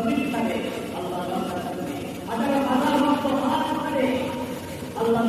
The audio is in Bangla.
জমিনটাকে আল্লাহ বাংলার জন্য আল্লাহ